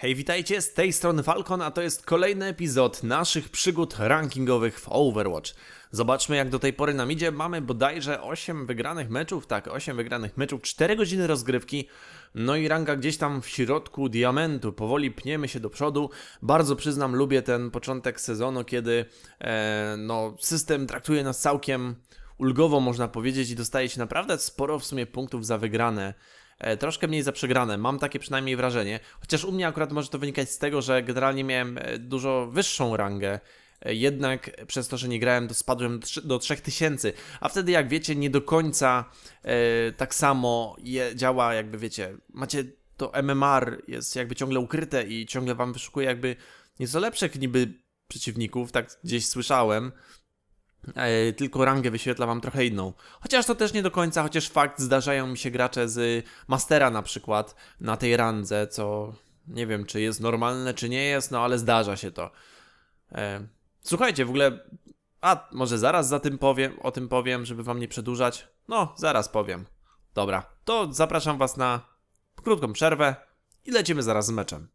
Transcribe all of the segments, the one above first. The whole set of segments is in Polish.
Hej, witajcie, z tej strony Falcon, a to jest kolejny epizod naszych przygód rankingowych w Overwatch. Zobaczmy jak do tej pory nam idzie, mamy bodajże 8 wygranych meczów, tak, 8 wygranych meczów, 4 godziny rozgrywki, no i ranga gdzieś tam w środku diamentu, powoli pniemy się do przodu. Bardzo przyznam, lubię ten początek sezonu, kiedy e, no, system traktuje nas całkiem ulgowo, można powiedzieć, i dostaje się naprawdę sporo w sumie punktów za wygrane troszkę mniej za przegrane. Mam takie przynajmniej wrażenie. Chociaż u mnie akurat może to wynikać z tego, że generalnie miałem e, dużo wyższą rangę. E, Jednak przez to, że nie grałem, to spadłem do trzy- do 3000. A wtedy, jak wiecie, nie do końca e, tak samo je, działa, jakby wiecie, macie to MMR, jest jakby ciągle ukryte i ciągle wam wyszukuje jakby nieco lepszych niby przeciwników, tak gdzieś słyszałem. E, tylko rangę wyświetla wam trochę inną. Chociaż to też nie do końca, chociaż fakt zdarzają mi się gracze z Mastera na przykład na tej randze, co nie wiem czy jest normalne czy nie jest, no ale zdarza się to. E, słuchajcie, w ogóle, a może zaraz za tym powiem, o tym powiem, żeby wam nie przedłużać? No, zaraz powiem. Dobra, to zapraszam was na krótką przerwę i lecimy zaraz z meczem.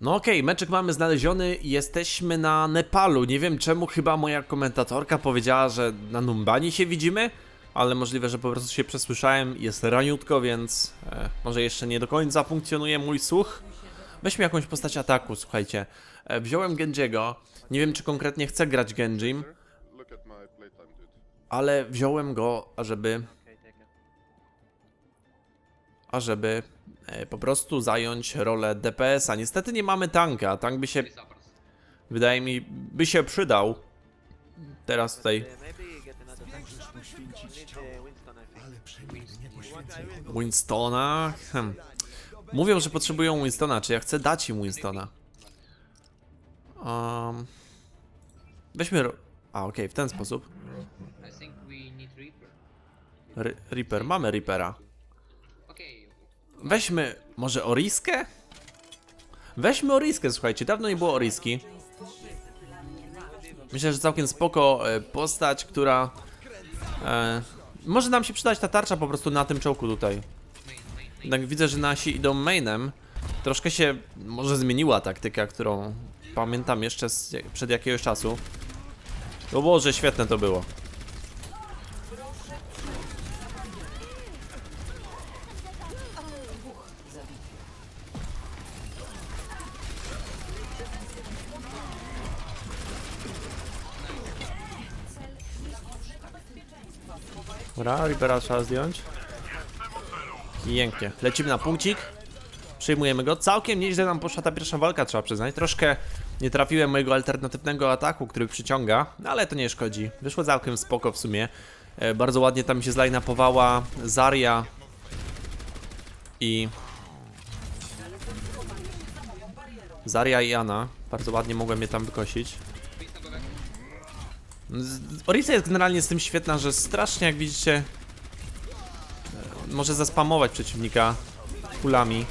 No okej, meczek mamy znaleziony, jesteśmy na Nepalu. Nie wiem czemu, chyba moja komentatorka powiedziała, że na Numbani się widzimy, ale możliwe, że po prostu się przesłyszałem. Jest raniutko, więc e, może jeszcze nie do końca funkcjonuje mój słuch. Weźmy jakąś postać ataku, słuchajcie. E, wziąłem Genjiego. Nie wiem, czy konkretnie chcę grać Genjim, ale wziąłem go, ażeby ażeby e, po prostu zająć rolę DPS-a. Niestety nie mamy tanka, tank by się, wydaje mi, by się przydał. Teraz tutaj. Winstona. Hm. Mówią, że potrzebują Winstona, czy ja chcę dać im Winstona? Um, weźmy... A, okej, w ten sposób. Ry Reaper, mamy Reapera. Weźmy może Oriskę? Weźmy Oriskę, słuchajcie, dawno nie było Oriski. Myślę, że całkiem spoko e, postać, która... E, może nam się przydać ta tarcza po prostu na tym czołku tutaj. Jednak widzę, że nasi idą mainem. Troszkę się może zmieniła taktyka, którą pamiętam jeszcze z, przed jakiegoś czasu. O Boże, świetne to było. Dobra, Reapera trzeba zdjąć. Pięknie. Lecimy na punkcik. Przyjmujemy go. Całkiem nieźle nam poszła ta pierwsza walka, trzeba przyznać. Troszkę nie trafiłem mojego alternatywnego ataku, który przyciąga, no ale to nie szkodzi. Wyszło całkiem spoko w sumie. E, bardzo ładnie tam się zlajnapowała Zaria i... Zaria i Ana. Bardzo ładnie mogłem je tam wykosić. Orisa jest generalnie z tym świetna, że strasznie jak widzicie e, może zaspamować przeciwnika kulami.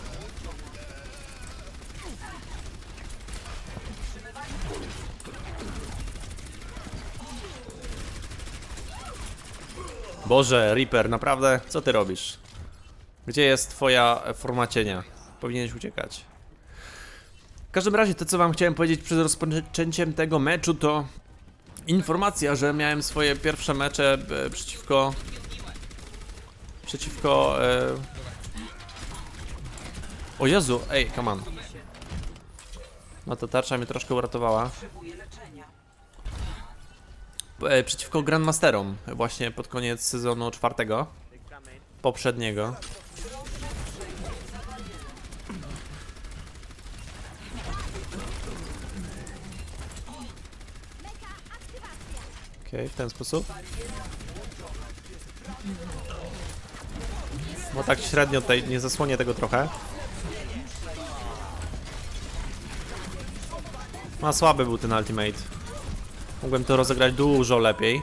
Boże, Reaper, naprawdę? Co ty robisz? Gdzie jest twoja forma cienia? Powinieneś uciekać. W każdym razie to co wam chciałem powiedzieć przed rozpoczęciem tego meczu to informacja, że miałem swoje pierwsze mecze e, przeciwko przeciwko e... O Jezu, ej, come on. No to tarcza mnie troszkę uratowała. E, przeciwko Grandmasterom, właśnie pod koniec sezonu czwartego, poprzedniego. Okej, w ten sposób. Bo tak średnio tutaj nie zasłonię tego trochę. No słaby był ten ultimate. Mogłem to rozegrać dużo lepiej.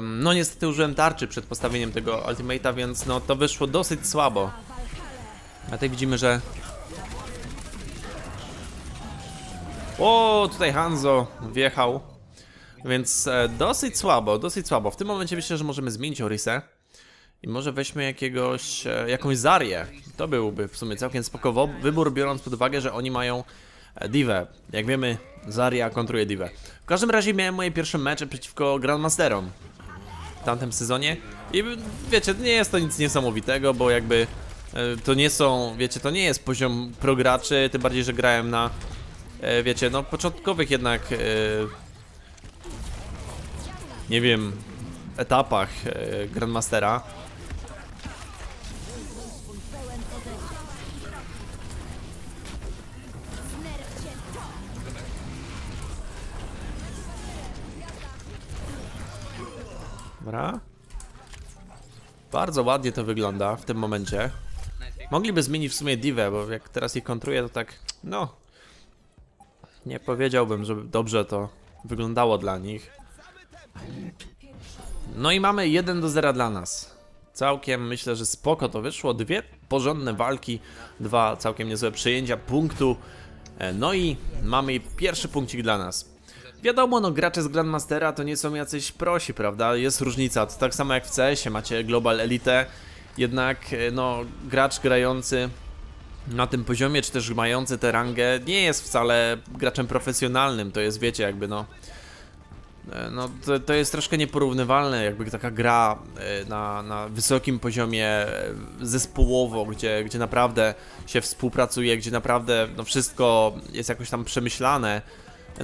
No niestety użyłem tarczy przed postawieniem tego ultimate'a, więc no to wyszło dosyć słabo. A tutaj widzimy, że... O, tutaj Hanzo wjechał. Więc e, dosyć słabo, dosyć słabo. W tym momencie myślę, że możemy zmienić Orisę. I może weźmy jakiegoś, e, jakąś Zarię. To byłby w sumie całkiem spoko wybór, biorąc pod uwagę, że oni mają e, Divę. Jak wiemy, Zaria kontruje Divę. W każdym razie miałem moje pierwsze mecze przeciwko Grandmasterom w tamtym sezonie. I wiecie, nie jest to nic niesamowitego, bo jakby e, to nie są, wiecie, to nie jest poziom prograczy, tym bardziej, że grałem na, e, wiecie, no początkowych jednak, nie wiem, etapach e, Grandmastera. Dobra. Bardzo ładnie to wygląda w tym momencie. Mogliby zmienić w sumie divę, bo jak teraz ich kontruję, to tak, no... Nie powiedziałbym, żeby dobrze to wyglądało dla nich. No i mamy 1 do 0 dla nas. Całkiem myślę, że spoko to wyszło. Dwie porządne walki, dwa całkiem niezłe przejęcia punktu. E, No i mamy pierwszy punkcik dla nas. Wiadomo, no gracze z Grandmastera to nie są jacyś prosi, prawda? Jest różnica, to tak samo jak w CS-ie macie Global Elite, jednak e, no gracz grający na tym poziomie, czy też mający tę rangę, nie jest wcale graczem profesjonalnym, to jest wiecie jakby no... e, No to, to jest troszkę nieporównywalne, jakby taka gra e, na, na wysokim poziomie e, zespołowo, gdzie, gdzie naprawdę się współpracuje, gdzie naprawdę no wszystko jest jakoś tam przemyślane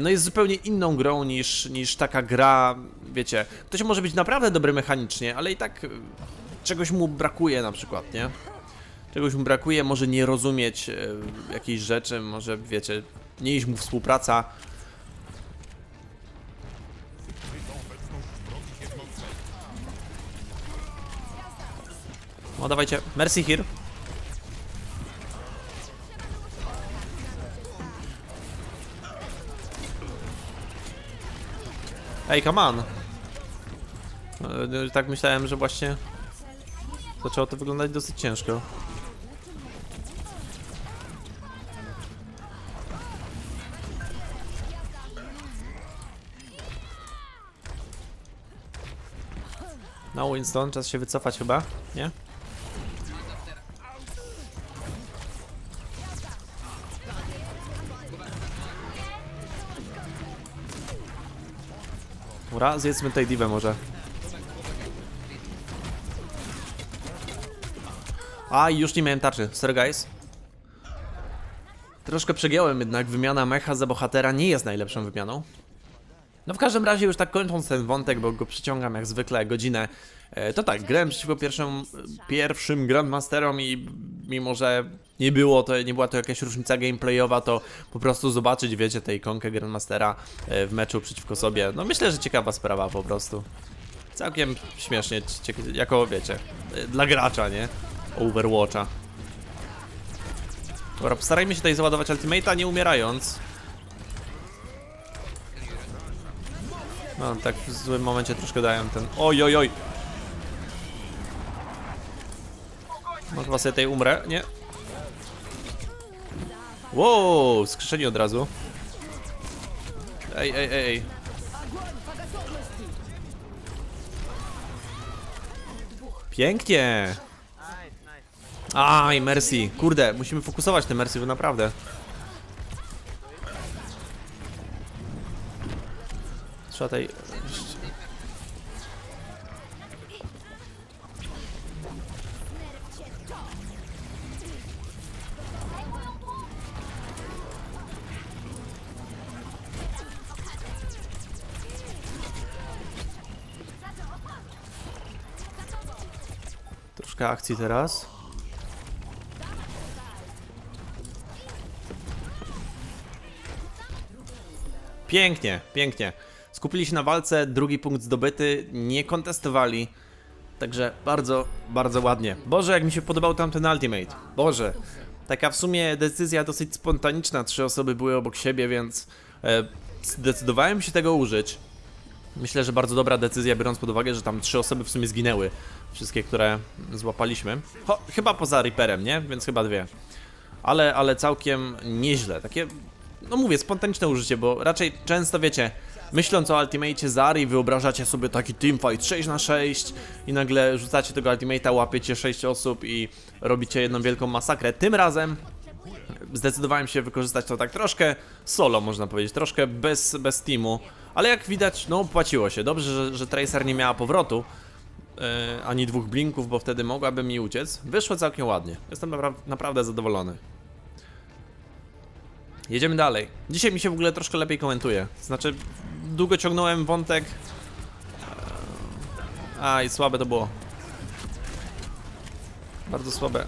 no jest zupełnie inną grą niż, niż taka gra, wiecie, ktoś może być naprawdę dobry mechanicznie, ale i tak czegoś mu brakuje na przykład, nie? Czegoś mu brakuje, może nie rozumieć jakiejś rzeczy, może, wiecie, nie iść mu współpraca. No dawajcie, Mercy here. Ej, come on! E, Tak myślałem, że właśnie zaczęło to wyglądać dosyć ciężko. No Winston, czas się wycofać chyba, nie? Dobra, zjedzmy tej divę może. A, już nie miałem tarczy. Sorry guys. Troszkę przegiąłem jednak, wymiana mecha za bohatera nie jest najlepszą wymianą. No w każdym razie już tak kończąc ten wątek, bo go przyciągam jak zwykle godzinę, to tak, grałem przeciwko pierwszym, pierwszym Grandmasterom i mimo, że nie było to, nie była to jakaś różnica gameplayowa, to po prostu zobaczyć, wiecie, tej ikonkę Grandmastera e, w meczu przeciwko sobie, no myślę, że ciekawa sprawa po prostu. Całkiem śmiesznie, jako wiecie, e, dla gracza, nie? Overwatcha. Dobra, postarajmy się tutaj załadować ultimate'a, nie umierając. No, tak w złym momencie troszkę dają ten... Oj, oj, oj! No chyba sobie tej umrę, nie? Wow, skrzeszenie od razu. Ej, ej, ej, ej. Pięknie! Aj, Mercy. Kurde, musimy fokusować te Mercy, bo naprawdę. Trzeba tej... Troszkę akcji teraz. Pięknie, pięknie. Skupili się na walce, drugi punkt zdobyty, nie kontestowali. Także bardzo, bardzo ładnie. Boże, jak mi się podobał tamten ultimate. Boże. Taka w sumie decyzja dosyć spontaniczna, trzy osoby były obok siebie, więc e, zdecydowałem się tego użyć. Myślę, że bardzo dobra decyzja, biorąc pod uwagę, że tam trzy osoby w sumie zginęły. Wszystkie, które złapaliśmy. Ho, chyba poza Reaperem, nie? Więc chyba dwie. Ale, ale całkiem nieźle. Takie, no mówię, spontaniczne użycie, bo raczej często wiecie, myśląc o ultimate Zari, wyobrażacie sobie taki teamfight 6 na 6 i nagle rzucacie tego ultimate'a, łapiecie 6 osób i robicie jedną wielką masakrę. Tym razem zdecydowałem się wykorzystać to tak troszkę solo, można powiedzieć, troszkę bez, bez teamu, ale jak widać, no opłaciło się. Dobrze, że, że Tracer nie miała powrotu, e, ani dwóch blinków, bo wtedy mogłaby mi uciec. Wyszło całkiem ładnie. Jestem napra naprawdę zadowolony. Jedziemy dalej. Dzisiaj mi się w ogóle troszkę lepiej komentuje. Znaczy, długo ciągnąłem wątek. Eee, A i słabe to było. Bardzo słabe.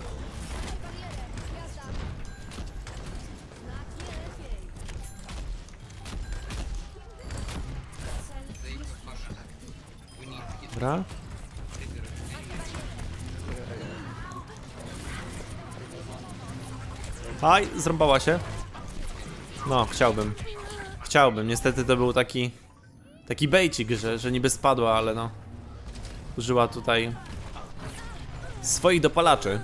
Dobra. Aj, zrąbała się. No, chciałbym. Chciałbym. Niestety to był taki... Taki bejcik, że, że niby spadła, ale no... Użyła tutaj... Swoich dopalaczy.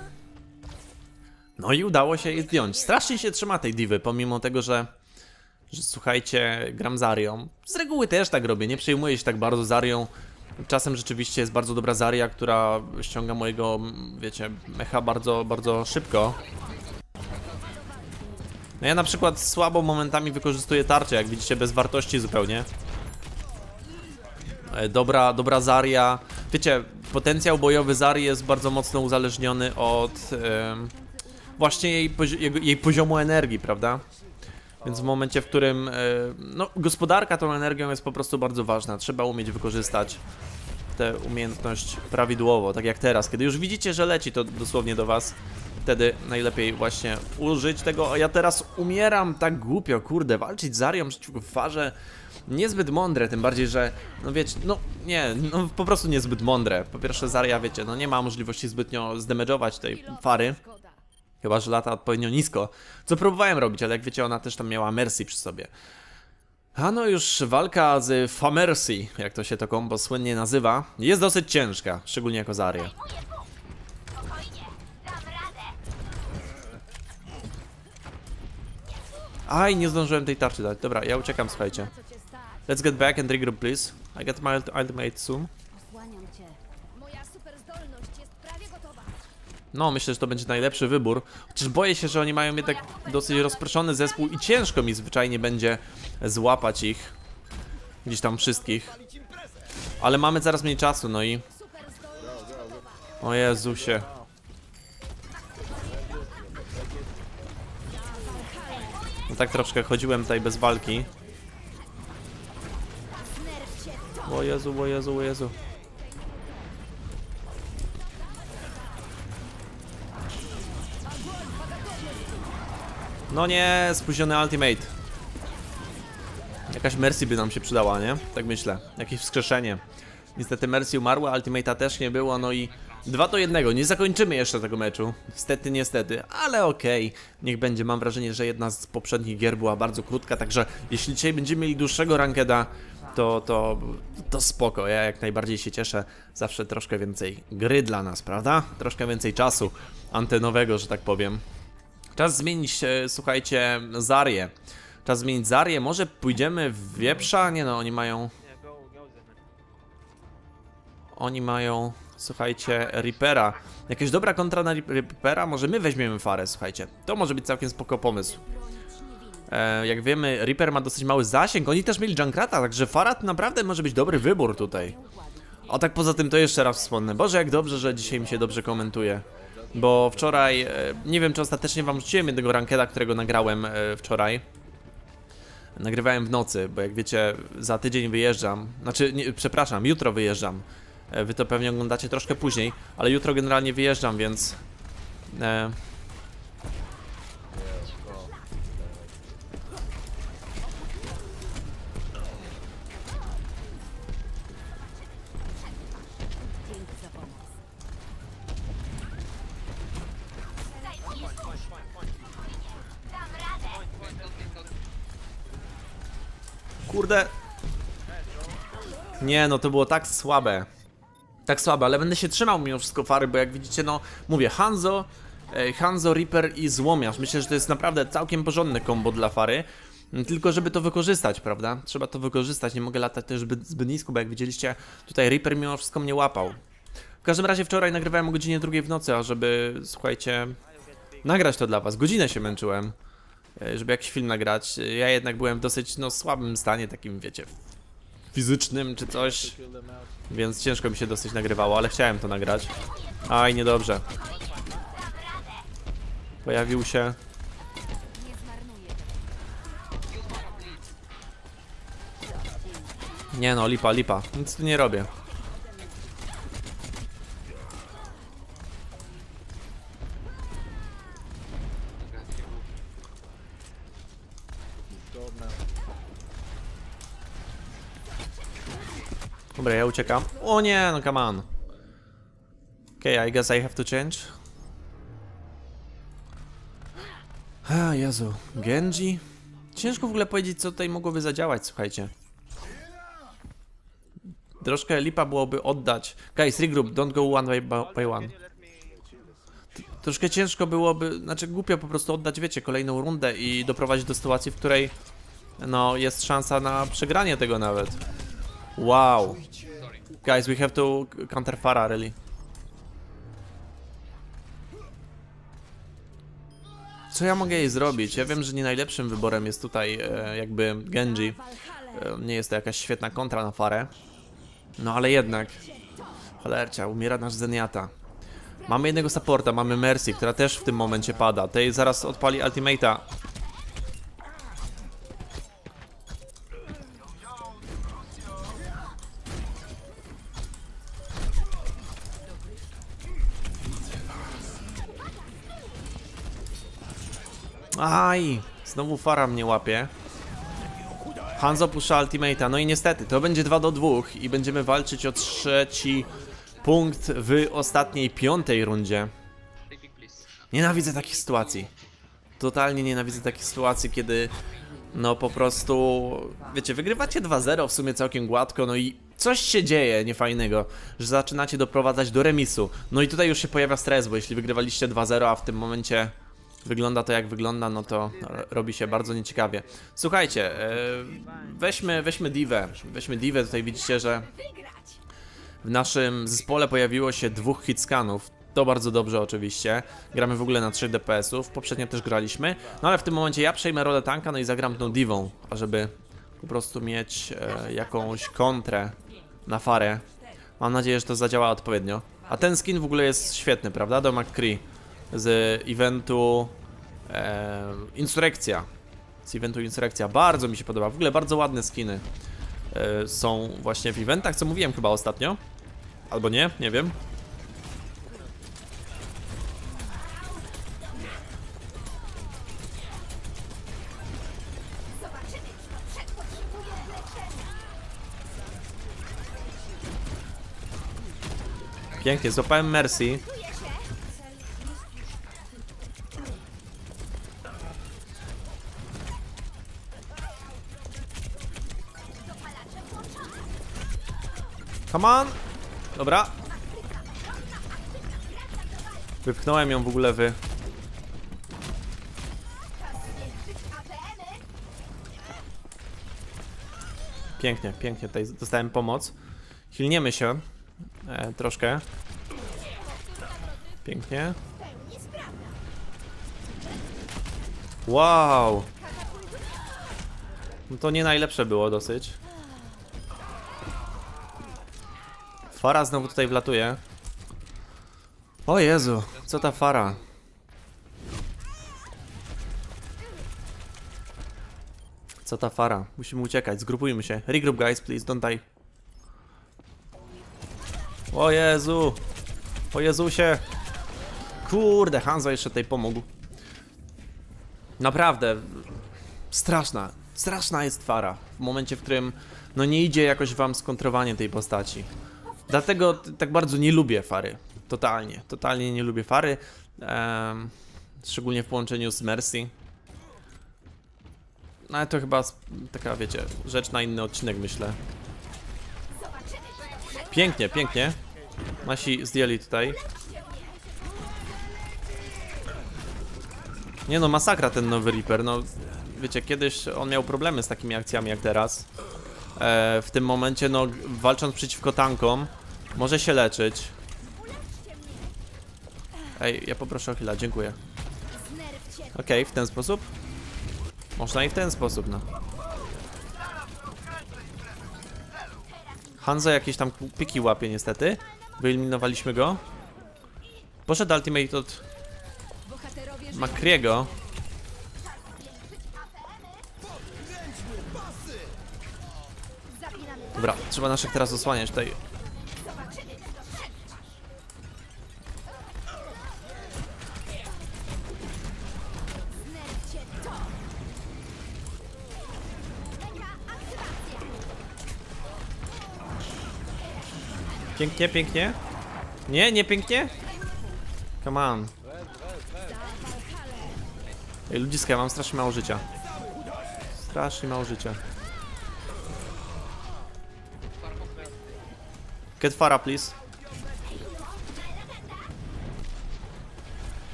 No i udało się je zdjąć. Strasznie się trzyma tej diwy, pomimo tego, że... Że słuchajcie, gram z Arią. Z reguły też tak robię, nie przejmuję się tak bardzo z Arią. Czasem rzeczywiście jest bardzo dobra Zaria, która ściąga mojego, wiecie, mecha bardzo, bardzo szybko. No ja na przykład słabo momentami wykorzystuję tarczę, jak widzicie, bez wartości zupełnie. E, Dobra, dobra Zaria. Wiecie, potencjał bojowy Zarii jest bardzo mocno uzależniony od em, właśnie jej, jej poziomu energii, prawda? Więc w momencie, w którym e, no, gospodarka tą energią jest po prostu bardzo ważna. Trzeba umieć wykorzystać tę umiejętność prawidłowo, tak jak teraz. Kiedy już widzicie, że leci to dosłownie do was, wtedy najlepiej właśnie użyć tego. Ja teraz umieram tak głupio, kurde, walczyć z Arią przeciwko farze. Niezbyt mądre, tym bardziej, że, no wiecie, no nie, no po prostu niezbyt mądre. Po pierwsze, Zaria, wiecie, no nie ma możliwości zbytnio zdemagować tej fary. Chyba, że lata odpowiednio nisko. Co próbowałem robić, ale jak wiecie, ona też tam miała Mercy przy sobie. A no już walka z Famercy, jak to się to kombo słynnie nazywa, jest dosyć ciężka, szczególnie jako Zarya. Aj, nie zdążyłem tej tarczy dać. Dobra, ja uciekam, słuchajcie. Let's get back and regroup, please. I get my ult- ultimate soon. No, myślę, że to będzie najlepszy wybór. Chociaż boję się, że oni mają jednak dosyć rozproszony zespół i ciężko mi zwyczajnie będzie złapać ich. Gdzieś tam wszystkich. Ale mamy coraz mniej czasu, no i... O Jezusie. No tak troszkę chodziłem tutaj bez walki. O Jezu, o Jezu, o Jezu. No nie, spóźniony ultimate. Jakaś Mercy by nam się przydała, nie? Tak myślę. Jakieś wskrzeszenie. Niestety Mercy umarła, ultimate'a też nie było, no i dwa do jednego. Nie zakończymy jeszcze tego meczu. Niestety, niestety, ale okej. Niech będzie. Mam wrażenie, że jedna z poprzednich gier była bardzo krótka, także jeśli dzisiaj będziemy mieli dłuższego rankeda, to, to, to spoko. Ja jak najbardziej się cieszę. Zawsze troszkę więcej gry dla nas, prawda? Troszkę więcej czasu antenowego, że tak powiem. Czas zmienić, e, słuchajcie, Zarię. Czas zmienić Zarię. Może pójdziemy w wieprza? Nie no, oni mają. Oni mają, słuchajcie, Reapera. Jakaś dobra kontra na Reapera? Może my weźmiemy farę, słuchajcie. To może być całkiem spoko pomysł. E, jak wiemy, Reaper ma dosyć mały zasięg. Oni też mieli Junkrata, także fara to naprawdę może być dobry wybór tutaj. A tak poza tym to jeszcze raz wspomnę. Boże, jak dobrze, że dzisiaj mi się dobrze komentuje. Bo wczoraj, e, nie wiem czy ostatecznie wam rzuciłem jednego rankeda, którego nagrałem e, wczoraj. Nagrywałem w nocy, bo jak wiecie, za tydzień wyjeżdżam. Znaczy, nie, przepraszam, jutro wyjeżdżam. E, Wy to pewnie oglądacie troszkę później, ale jutro generalnie wyjeżdżam, więc. E, Kurde. Nie, no to było tak słabe. Tak słabe, ale będę się trzymał mimo wszystko fary, bo jak widzicie, no mówię, Hanzo, Hanzo, Reaper i Złomiarz. Myślę, że to jest naprawdę całkiem porządne combo dla fary. Tylko żeby to wykorzystać, prawda? Trzeba to wykorzystać, nie mogę latać też zbyt, nisko, bo jak widzieliście, tutaj Reaper mimo wszystko mnie łapał. W każdym razie wczoraj nagrywałem o godzinie drugiej w nocy, a żeby, słuchajcie, nagrać to dla was. Godzinę się męczyłem, żeby jakiś film nagrać. Ja jednak byłem w dosyć, no, słabym stanie, takim, wiecie, fizycznym czy coś, więc ciężko mi się dosyć nagrywało, ale chciałem to nagrać. Aj, niedobrze. Pojawił się... Nie no, lipa, lipa. Nic tu nie robię. Dobra, ja uciekam. O nie, no come on. Okay, I guess I have to change. A, Jezu. Genji? Ciężko w ogóle powiedzieć, co tutaj mogłoby zadziałać, słuchajcie. Troszkę lipa byłoby oddać. Guys, regroup, don't go one by, by one. Troszkę ciężko byłoby, znaczy głupio po prostu oddać, wiecie, kolejną rundę i doprowadzić do sytuacji, w której no jest szansa na przegranie tego nawet. Wow. Guys, we have to counter really. Co ja mogę jej zrobić? Ja wiem, że nie najlepszym wyborem jest tutaj e, jakby Genji. E, Nie jest to jakaś świetna kontra na Farę. No ale jednak. Cholercia, umiera nasz Zenyatta. Mamy jednego supporta, mamy Mercy, która też w tym momencie pada. Tej zaraz odpali ultimate'a. Aj! Znowu Fara mnie łapie. Hanzo puszcza ultimate'a, no i niestety, to będzie 2 do 2 i będziemy walczyć o trzeci punkt w ostatniej, piątej rundzie. Nienawidzę takich sytuacji. Totalnie nienawidzę takich sytuacji, kiedy no po prostu, wiecie, wygrywacie 2-0 w sumie całkiem gładko, no i coś się dzieje niefajnego, że zaczynacie doprowadzać do remisu. No i tutaj już się pojawia stres, bo jeśli wygrywaliście 2-0, a w tym momencie wygląda to jak wygląda, no to robi się bardzo nieciekawie. Słuchajcie, e, weźmy, weźmy Divę, weźmy Divę, tutaj widzicie, że w naszym zespole pojawiło się dwóch hitscanów. To bardzo dobrze oczywiście. Gramy w ogóle na 3 DPS-ów. Poprzednio też graliśmy. No ale w tym momencie ja przejmę rolę tanka, no i zagram tą divą, ażeby po prostu mieć e, jakąś kontrę na farę. Mam nadzieję, że to zadziała odpowiednio. A ten skin w ogóle jest świetny, prawda? Do McCree z eventu e, Insurrekcja. Z eventu Insurrekcja. Bardzo mi się podoba. W ogóle bardzo ładne skiny e, są właśnie w eventach, co mówiłem chyba ostatnio. Albo nie, nie wiem. Pięknie, złapałem Mercy. Come on! Dobra. Wypchnąłem ją w ogóle wy. Pięknie, pięknie. Tutaj dostałem pomoc. Hilniemy się. E, troszkę. Pięknie. Wow! No to nie najlepsze było dosyć. Fara znowu tutaj wlatuje. O Jezu, co ta fara? Co ta fara? Musimy uciekać, zgrupujmy się. Regroup guys, please, don't die. O Jezu! O Jezusie! Kurde, Hanzo jeszcze tutaj pomógł. Naprawdę, straszna, straszna jest fara. W momencie, w którym no nie idzie jakoś wam skontrowanie tej postaci. Dlatego tak bardzo nie lubię fary. Totalnie, totalnie nie lubię fary. Szczególnie w połączeniu z Mercy. No ale to chyba taka, wiecie, rzecz na inny odcinek, myślę. Pięknie, pięknie. Nasi zdjęli tutaj. Nie no, masakra ten nowy Reaper, no wiecie, kiedyś on miał problemy z takimi akcjami jak teraz. E, w tym momencie, no, walcząc przeciwko tankom, może się leczyć. Ej, ja poproszę o chwilę, dziękuję. Okej, w ten sposób? Można i w ten sposób, no. Hanzo jakieś tam piki łapie niestety. Wyeliminowaliśmy go. Poszedł ultimate od. Makriego. Dobra, trzeba naszych teraz osłaniać tutaj. Pięknie, pięknie. Nie, nie pięknie? Come on. Ej, ludziska, ja mam strasznie mało życia. Strasznie mało życia. Get Fara, please.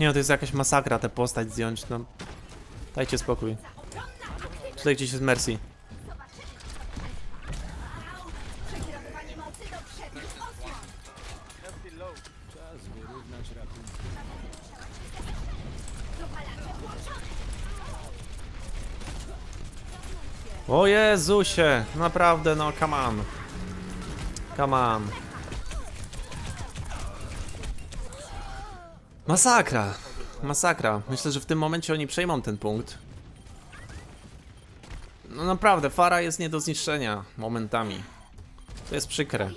Nie no, to jest jakaś masakra tę postać zdjąć, no. Dajcie spokój. Tutaj gdzieś jest Mercy. O Jezusie, naprawdę no, come on. Come on. Masakra, masakra. Myślę, że w tym momencie oni przejmą ten punkt. No naprawdę, Fara jest nie do zniszczenia momentami. To jest przykre.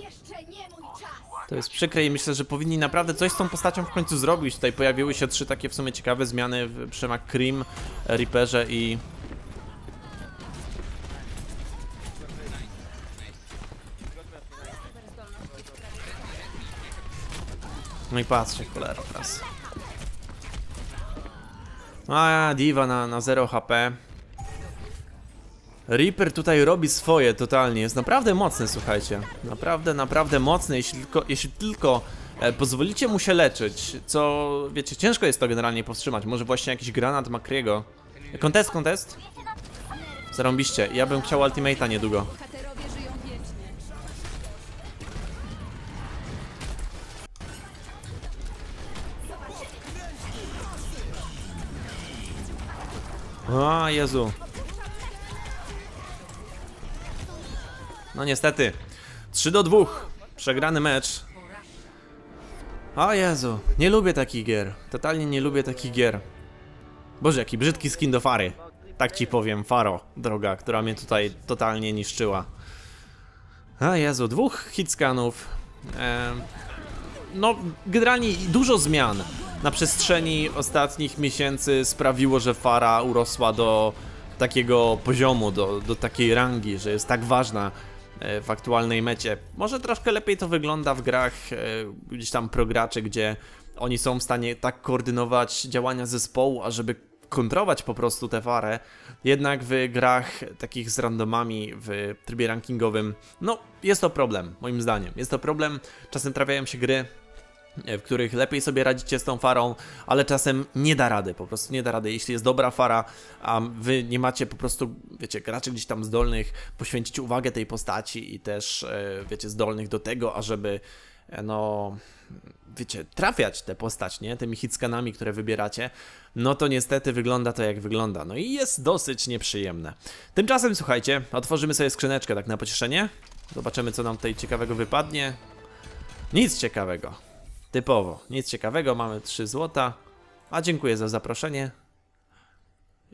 To jest przykre i myślę, że powinni naprawdę coś z tą postacią w końcu zrobić. Tutaj pojawiły się trzy takie w sumie ciekawe zmiany w, przy McCream, Reaperze i... No i patrzcie, cholera teraz. A, Diva na, na 0 HP. Reaper tutaj robi swoje totalnie, jest naprawdę mocny, słuchajcie. Naprawdę, naprawdę mocny, jeśli tylko, jeśli tylko e, pozwolicie mu się leczyć, co, wiecie, ciężko jest to generalnie powstrzymać. Może właśnie jakiś granat Makriego. Kontest, kontest? Zarąbiście, ja bym chciał ultimate'a niedługo. A, Jezu. No niestety. 3 do 2. Przegrany mecz. O Jezu, nie lubię takich gier. Totalnie nie lubię takich gier. Boże, jaki brzydki skin do Fary. Tak ci powiem, Faro, droga, która mnie tutaj totalnie niszczyła. A Jezu, dwóch hitscanów. Em, no, generalnie dużo zmian na przestrzeni ostatnich miesięcy sprawiło, że Fara urosła do takiego poziomu, do, do takiej rangi, że jest tak ważna e, w aktualnej mecie. Może troszkę lepiej to wygląda w grach e, gdzieś tam prograczy, gdzie oni są w stanie tak koordynować działania zespołu, ażeby kontrować po prostu tę farę. Jednak w grach takich z randomami w trybie rankingowym, no jest to problem, moim zdaniem. Jest to problem, czasem trafiają się gry, w których lepiej sobie radzicie z tą farą, ale czasem nie da rady, po prostu nie da rady. Jeśli jest dobra fara, a wy nie macie po prostu, wiecie, graczy gdzieś tam zdolnych poświęcić uwagę tej postaci i też, e, wiecie, zdolnych do tego, ażeby, e, no, wiecie, trafiać tę postać, nie? Tymi hitscanami, które wybieracie, no to niestety wygląda to jak wygląda. No i jest dosyć nieprzyjemne. Tymczasem, słuchajcie, otworzymy sobie skrzyneczkę tak na pocieszenie. Zobaczymy, co nam tutaj ciekawego wypadnie. Nic ciekawego. Typowo, nic ciekawego, mamy 3 złota. A dziękuję za zaproszenie.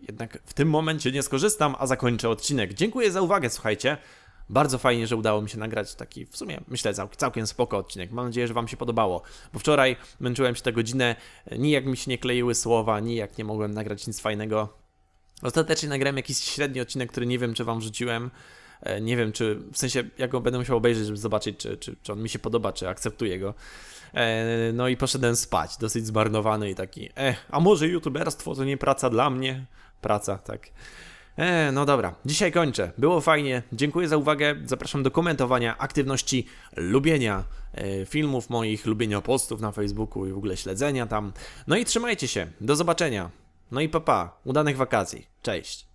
Jednak w tym momencie nie skorzystam, a zakończę odcinek. Dziękuję za uwagę, słuchajcie. Bardzo fajnie, że udało mi się nagrać taki, w sumie myślę, cał, całkiem spoko odcinek. Mam nadzieję, że Wam się podobało, bo wczoraj męczyłem się tę godzinę, nijak mi się nie kleiły słowa, nijak nie mogłem nagrać nic fajnego. Ostatecznie nagrałem jakiś średni odcinek, który nie wiem, czy Wam wrzuciłem. E, Nie wiem, czy w sensie, jak go będę musiał obejrzeć, żeby zobaczyć, czy, czy, czy on mi się podoba, czy akceptuję go. E, No i poszedłem spać, dosyć zmarnowany i taki, eh, a może youtuberstwo to nie praca dla mnie? Praca, tak. E, no dobra, dzisiaj kończę. Było fajnie. Dziękuję za uwagę. Zapraszam do komentowania, aktywności, lubienia e, filmów moich, lubienia postów na Facebooku i w ogóle śledzenia tam. No i trzymajcie się. Do zobaczenia. No i papa, udanych wakacji. Cześć.